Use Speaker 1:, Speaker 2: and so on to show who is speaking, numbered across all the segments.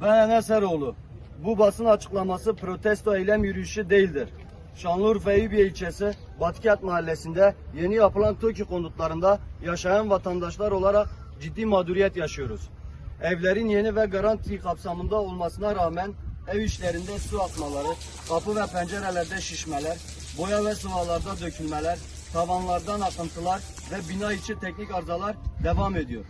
Speaker 1: Ben Enes Eroğlu. Bu basın açıklaması protesto eylem yürüyüşü değildir. Şanlıurfa Eyüpiye ilçesi Batıkent mahallesinde yeni yapılan TOKİ konutlarında yaşayan vatandaşlar olarak ciddi mağduriyet yaşıyoruz. Evlerin yeni ve garanti kapsamında olmasına rağmen ev işlerinde su akmaları, kapı ve pencerelerde şişmeler, boya ve sıvalarda dökülmeler, tavanlardan akıntılar ve bina içi teknik arızalar devam ediyor.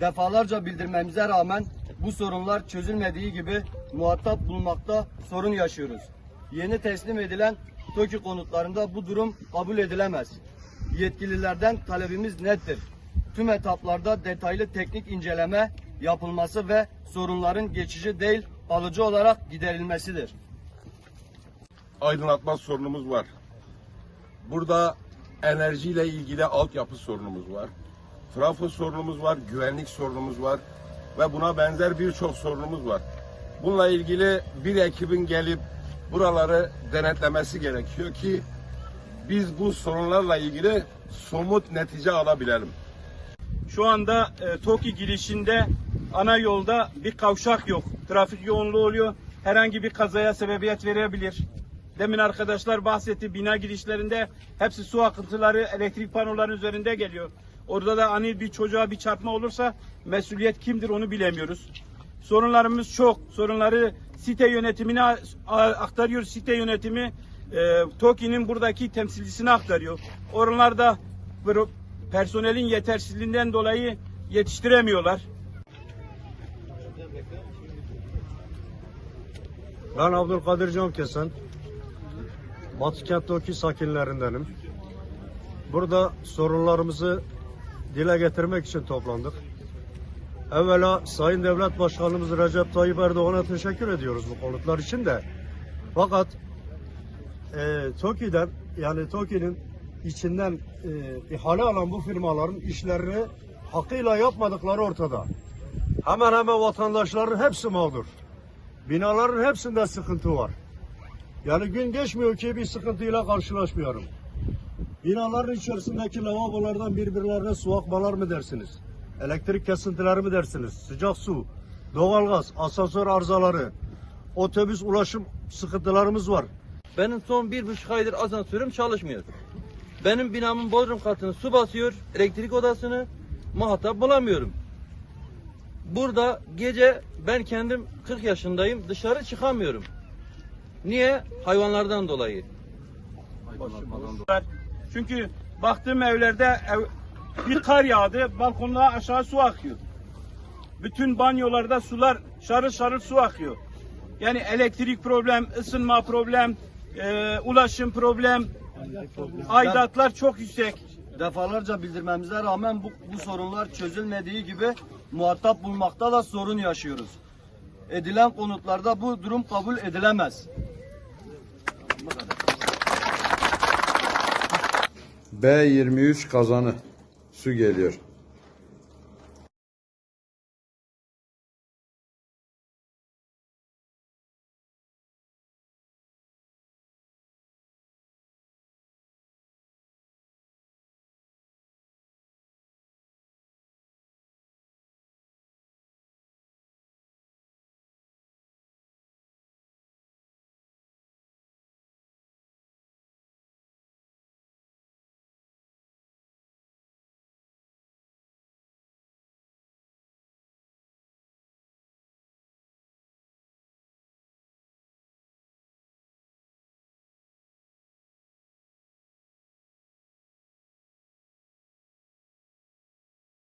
Speaker 1: Defalarca bildirmemize rağmen bu sorunlar çözülmediği gibi muhatap bulmakta sorun yaşıyoruz. Yeni teslim edilen TOKİ konutlarında bu durum kabul edilemez. Yetkililerden talebimiz nettir. Tüm etaplarda detaylı teknik inceleme yapılması ve sorunların geçici değil kalıcı olarak giderilmesidir.
Speaker 2: aydınlatma sorunumuz var. Burada enerjiyle ilgili altyapı sorunumuz var. Trafo sorunumuz var, güvenlik sorunumuz var ve buna benzer birçok sorunumuz var. Bununla ilgili bir ekibin gelip buraları denetlemesi gerekiyor ki biz bu sorunlarla ilgili somut netice alabilelim.
Speaker 3: Şu anda e, TOKİ girişinde ana yolda bir kavşak yok. Trafik yoğunluğu oluyor. Herhangi bir kazaya sebebiyet verebilir. Demin arkadaşlar bahsetti bina girişlerinde hepsi su akıntıları elektrik panoların üzerinde geliyor. Orada da ani bir çocuğa bir çarpma olursa mesuliyet kimdir onu bilemiyoruz. Sorunlarımız çok. Sorunları site yönetimine aktarıyor. Site yönetimi e, TOKİ'nin buradaki temsilcisine aktarıyor. Oralarda personelin yetersizliğinden dolayı yetiştiremiyorlar.
Speaker 4: Ben Abdülkadir Camkesen. Batı kentteki sakinlerindenim. Burada sorunlarımızı dile getirmek için toplandık. Evvela Sayın Devlet Başkanımız Recep Tayyip Erdoğan'a teşekkür ediyoruz bu konutlar için de. Fakat e, TOKİ'den yani TOKİ'nin içinden e, ihale alan bu firmaların işlerini hakkıyla yapmadıkları ortada. Hemen hemen vatandaşların hepsi mağdur. Binaların hepsinde sıkıntı var. Yani gün geçmiyor ki bir sıkıntıyla karşılaşmıyorum. Binaların içerisindeki lavabolardan birbirlerine su akmalar mı dersiniz? Elektrik kesintileri mi dersiniz? Sıcak su, doğalgaz, asansör arızaları, otobüs ulaşım sıkıntılarımız var.
Speaker 5: Benim son bir buçuk aydır asansörüm çalışmıyor. Benim binamın bodrum katını su basıyor, elektrik odasını muhatap bulamıyorum. Burada gece ben kendim 40 yaşındayım, dışarı çıkamıyorum. Niye? Hayvanlardan dolayı.
Speaker 3: Çünkü baktığım evlerde ev- bir kar yağdı, balkonlara aşağı su akıyor. Bütün banyolarda sular şarıl şarıl su akıyor. Yani elektrik problem, ısınma problem, e, ulaşım problem, aidatlar çok yüksek.
Speaker 1: Defalarca bildirmemize rağmen bu, bu sorunlar çözülmediği gibi muhatap bulmakta da sorun yaşıyoruz. Edilen konutlarda bu durum kabul edilemez.
Speaker 6: B23 kazanı su geliyor.